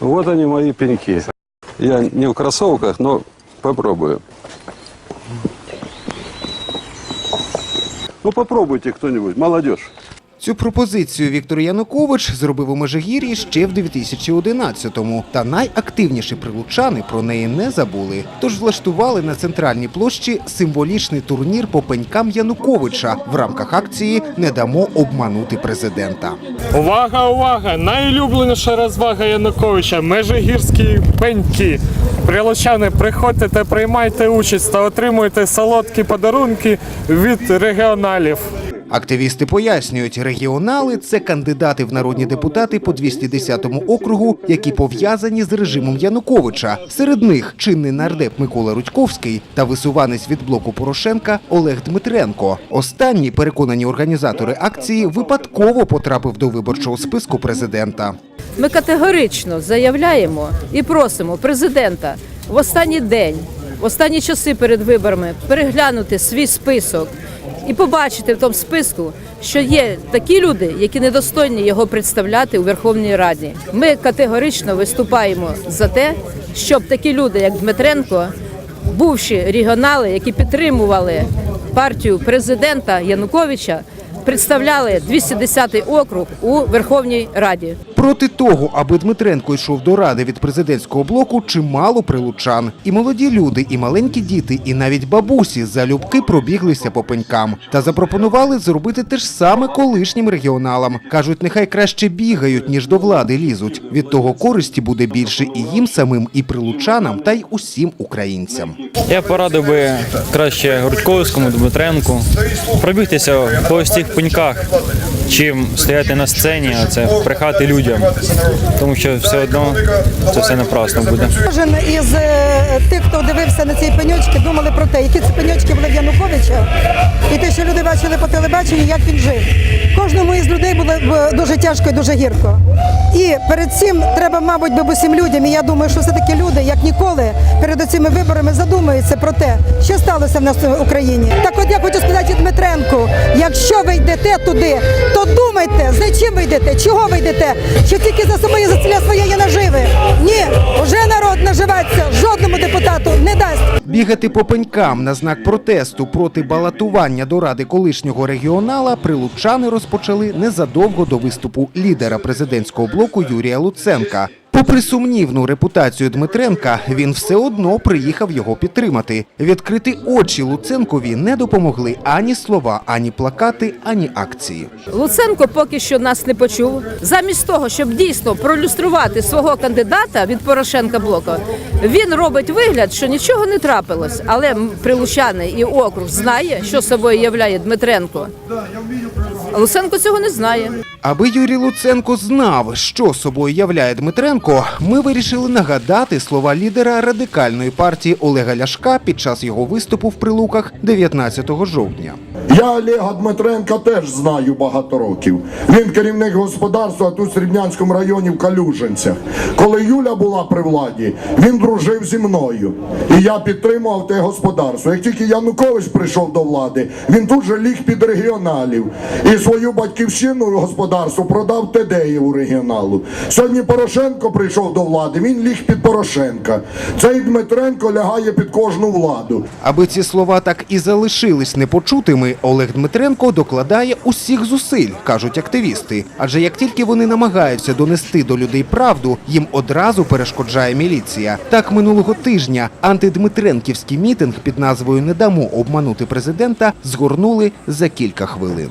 Вот они мои пеньки. Я не в кроссовках, но попробую. Ну попробуйте кто-нибудь, молодежь. Цю пропозицію Віктор Янукович зробив у Межигір'ї ще в 2011-му. Та найактивніші прилучани про неї не забули. Тож влаштували на центральній площі символічний турнір по пенькам Януковича в рамках акції Не дамо обманути президента. Увага, увага! Найулюбленіша розвага Януковича межигірські пеньки. Прилучани, приходьте та приймайте участь та отримуйте солодкі подарунки від регіоналів. Активісти пояснюють, регіонали це кандидати в народні депутати по 210-му округу, які пов'язані з режимом Януковича. Серед них чинний нардеп Микола Рудьковський та висуванець від блоку Порошенка Олег Дмитренко. Останній, переконані організатори акції, випадково потрапив до виборчого списку президента. Ми категорично заявляємо і просимо президента в останній день, в останні часи перед виборами переглянути свій список і побачити в тому списку, що є такі люди, які недостойні його представляти у Верховній Раді. Ми категорично виступаємо за те, щоб такі люди, як Дмитренко, бувші регіонали, які підтримували партію президента Януковича, представляли 210 округ у Верховній Раді. Проти того, аби Дмитренко йшов до ради від президентського блоку, чимало прилучан. І молоді люди, і маленькі діти, і навіть бабусі залюбки пробіглися по пенькам та запропонували зробити те ж саме колишнім регіоналам. кажуть, нехай краще бігають, ніж до влади лізуть. Від того користі буде більше і їм самим, і прилучанам, та й усім українцям. Я порадив би краще Грудьковському, Дмитренку пробігтися по ось цих пеньках, чим стояти на сцені, а це брехати людям. Тому що все одно це все напрасно буде. Кожен із е, тих, хто дивився на ці пеньочки, думали про те, які ці пеньочки були в Януковича, і те, що люди бачили по телебаченню, як він жив. Кожному із людей було дуже тяжко і дуже гірко. І перед цим треба, мабуть, би усім людям. І я думаю, що все-таки люди, як ніколи, перед цими виборами задумаються про те, що сталося в нас в Україні. Так от я хочу сказати Дмитренку, якщо ви йдете туди, то думайте, за чим ви йдете, чого ви йдете, що тільки за собою за ціля своєї наживи. Ні, вже народ наживатися жодному депутату не дасть. Бігати по пенькам на знак протесту проти балотування до ради колишнього регіонала прилучани розпочали незадовго до виступу лідера президентського блоку Юрія Луценка. Попри сумнівну репутацію Дмитренка, він все одно приїхав його підтримати. Відкрити очі Луценкові не допомогли ані слова, ані плакати, ані акції. Луценко поки що нас не почув. Замість того, щоб дійсно пролюструвати свого кандидата від Порошенка блока, він робить вигляд, що нічого не трапилось. Але прилучани і округ знає, що собою являє Дмитренко. А Луценко цього не знає. Аби Юрій Луценко знав, що собою являє Дмитренко, ми вирішили нагадати слова лідера радикальної партії Олега Ляшка під час його виступу в Прилуках 19 жовтня. Я Олега Дмитренка теж знаю багато років. Він керівник господарства тут в Срібнянському районі в Калюжинцях. Коли Юля була при владі, він дружив зі мною. І я підтримував те господарство. Як тільки Янукович прийшов до влади, він тут же ліг під регіоналів. І свою батьківщину господарство продав Тедеєву регіоналу. Сьогодні Порошенко прийшов до влади, він ліг під Порошенка. Цей Дмитренко лягає під кожну владу. Аби ці слова так і залишились непочутими, Олег Дмитренко докладає усіх зусиль, кажуть активісти. Адже як тільки вони намагаються донести до людей правду, їм одразу перешкоджає міліція. Так минулого тижня антидмитренківський мітинг під назвою Не дамо обманути президента згорнули за кілька хвилин.